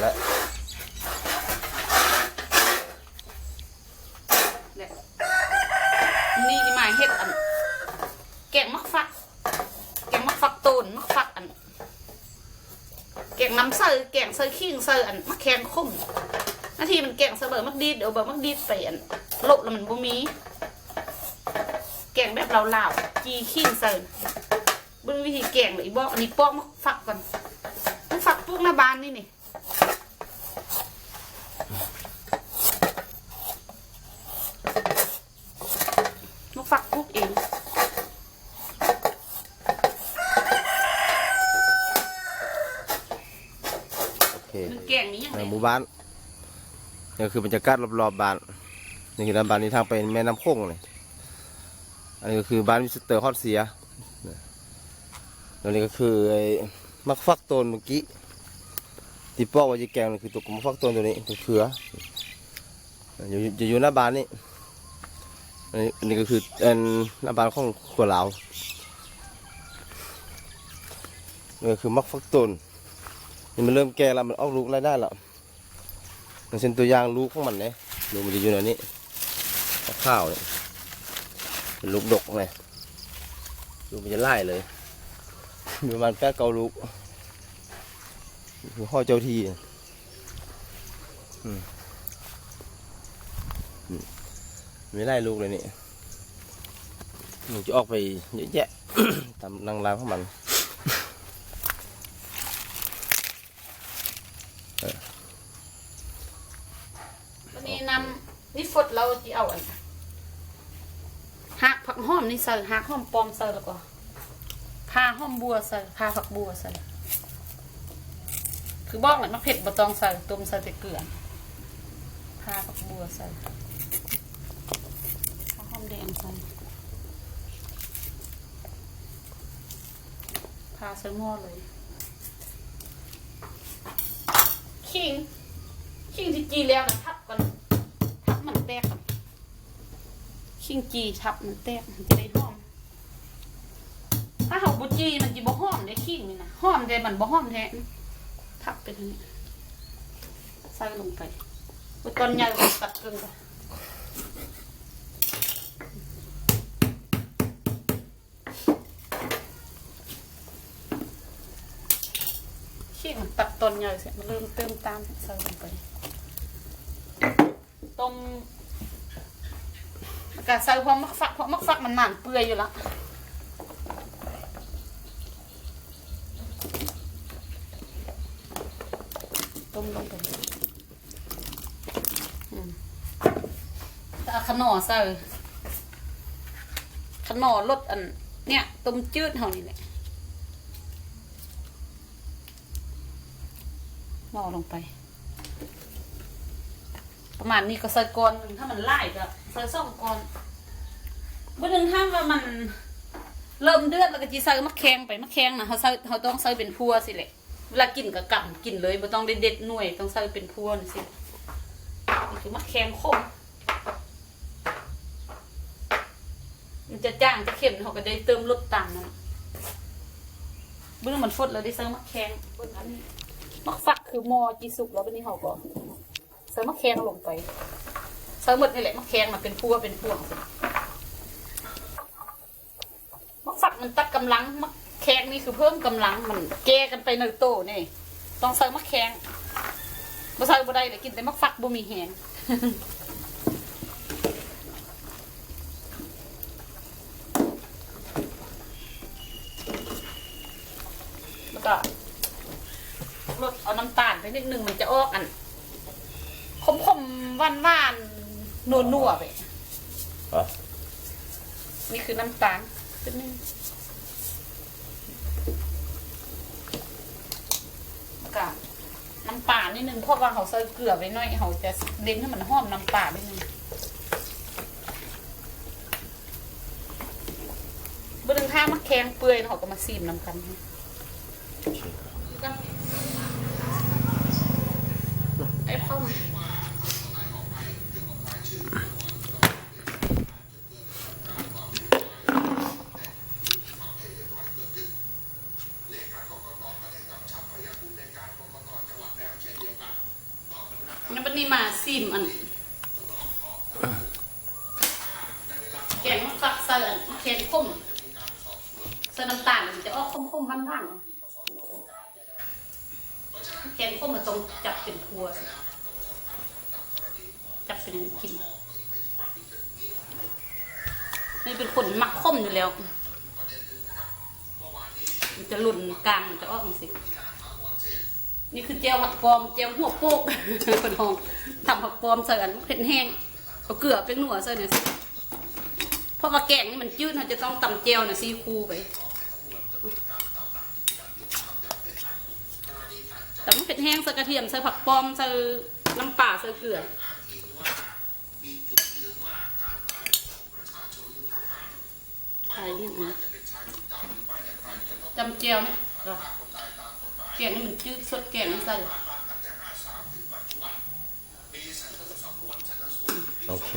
แล้วนี่อีหมาเฮ็ดอัน แกงมักฟัก แกงมักฟักตูนมักฟักอัน แกงน้ำเซอร์แกงเซอร์ขิงเซอร์อันมักแคนคุ้มนาทีมันแกงเสเบอมักดีดเดี๋ยวเบอร์มักดีดไปอันโลกแล้วมันบ่มี แกงแบบลาวๆจีขิงเซอร์บิ่งวิธีแกงเลยอีบอกอันนี้ปอกมักฟักก่อนมักฟักพวกหน้าบ้านนี่นี่ มักฟักพวกเอง โอเค มันแกงนี้ยัง ใน ไง ห มู่บ้านนี่ก็คือบรรยากาศรอบๆบบ้านนี่คือด้านบ้านนี้ทางไปแม่น้ำโขงเลยอันนี้ก็คือบ้านมิสเตอร์ฮอตเสียแล้วนี่ก็คือไอ้มักฟักตนเมื่อกี้ที่ปอกว้ที่แกงนี่คือตัวมักฟักตนตัวนี้ตัวเขืออยู่อยู่อยู่หน้าบ้านนี่อันนี้อันนี้ก็คืออันหน้าบ้านของขวลาวนี่ก็คือมักฟักตนนี่มันเริ่มแก่แล้วมันออกลูกรายได้แล้ว มันเป็นตัวอย่างลูกของมันเนี่ยลูกมันจะอยู่ในนี้ข้าวเนี่ยลูกดกไงลูกมันจะไล่เลยมีมาณแปดเกาลูกคือพ่อเจ้าที่อืมอืมไม่ไล่ลูกเลยนี่มันจะออกไปเยอะแยะตามรังรางของมัน นำนี่ฟดเราจะเอาอันหักผักหอมนี่ใส่หักหอมปลอมใส่แล้วก็พาหอมบัวใส่พาผักบัวใส่คือบอกเลยมะเผ็ดบะตองใส่ต้มใส่แต่เกลือพาผักบัวใส่พาหอมแดงใส่พาใส่หม้อเลยขิงชิงที่จีแล้วนะทับก่อน แตกก่อนชิงจีทับมันแตกมันจะได้หอม ถ้าเขาบุจีมันจะบ่หอมได้ขิงนี่นะหอมแต่มันบ่หอมแท้ทับไปทางนี้ใส่ลงไปตอนใหญ่ก็ตัดเกินไปขี้มันตัดตอนใหญ่เสร็จมันเริ่มเติมตามใส่ลงไปต้ม กาศใส่ความมักฟักเพราะมักฟักมันหนานเปื่อยอยู่แล้วต้มลงไปอืมแต่เอาขนอใส่ขนอรสอัน เนี่ยต้มจืดเท่านี้แหละหม้อลงไป ประมาณนี้ก็ใส่ก้อนหนึ่งถ้ามันไล่ก็ใส่สองก้อน วันหนึ่งถ้าว่ามันเริ่มเดือดแล้วก็จีใส่มะแขงไปมะแขงนะเขาใส่เขาต้องใส่เป็นพัวสิแหละเวลากินกับกับกินเลยไม่ต้องได้เด็ดหน่วยต้องใส่เป็นพัวนี่สินี่คือมะแขงขมมันจะจ้างจะเค็มเขาก็ได้เติมรสตามนั่นเบื้องมันฟดแล้วได้ใส่มะแขงเบื้องอันนี้มะฟักคือมอจีสุกแล้ววันนี้เขาก็ใส่มะแขงลงไปใส่หมดนี่แหละมะแขงมาเป็นพัวเป็นพวงสิ มะฝักมันตัดกำลังมะแขงนี่คือเพิ่มกำลังมันแก้กันไปในโตนี่ต้องใส่มะแขงบ่ใส่บ่ได้เลยกินแต่มะฝักบ่มีแหงแล้วก็ลดเอาน้ำตาลไปนิดนึงมันจะออกอันขมขมหวานหวานนัวนัวๆไปอะนี่คือน้ำตาล นิดนึงแล้วก็น้ำปลานิดนึงเพราะว่าเขาใส่เกลือไว้หน่อยเขาจะเด้งให้มันหอมน้ำปลาไปนึงบนหนึ่งถ้ามักแข็งเปื่อยเขาก็มาซีมน้ำกันแล้วก็ไอ้เข้ามา ยังเป็นนี่มาซิมอันแกงมันฝักใส่อันแกงข้มใส่น้ำตาลมันจะออกข้มๆบ้านๆแกงข้มมันต้องจับเป็นพัวจับเป็นกินนี่เป็นคนมักข้มอยู่แล้ว มันจะหลุ่นกลางมันจะออกสิ นี่คือเจลผักปลอมเจลหัวโปกคนหองทำผักปลอมใส่อันเผ็ดแห้งเอาเกลือเป็นหนัวใส่เนี่ยสิเพราะว่าแกงนี่มันจืดเราจะต้องตำเจลเนี่ยซีคูไปแต่มันเผ็ดแห้งใส่กระเทียมใส่ผักปลอมใส่น้ำปลาใส่เกลือใช่เนี่ยนะจำเจลเนี่ย กงนี่มันจืดสดแกงนี่ใส่โอเค